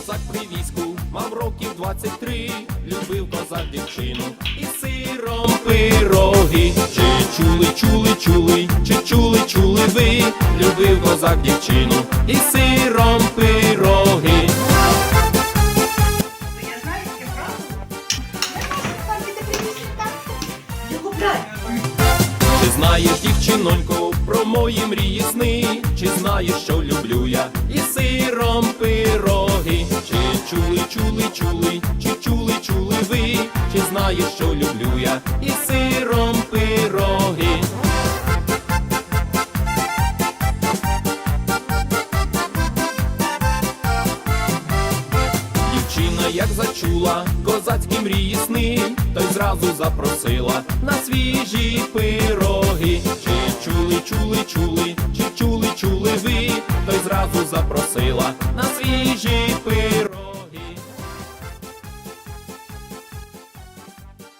козак при війську, мав років 23, любив козак дівчину і сиром пироги. Чи чули, чули, чули, чи чули, чули ви, любив козак дівчину і сиром пироги. Я знаю, яке правило. Там іде привіз так. Його. Чи знаєш, дівчинонько, про мої мрії сни? Чи знаєш, що люблю я і сиром чули, чули, чули, чи чули, чули ви? Чи знаєш, що люблю я і сиром пироги? Дівчина, як зачула козацькі мрії сни, то й зразу запросила на свіжі пироги. Чи чули, чули, чули, чи чули, чули ви, то й зразу запросила на свіжі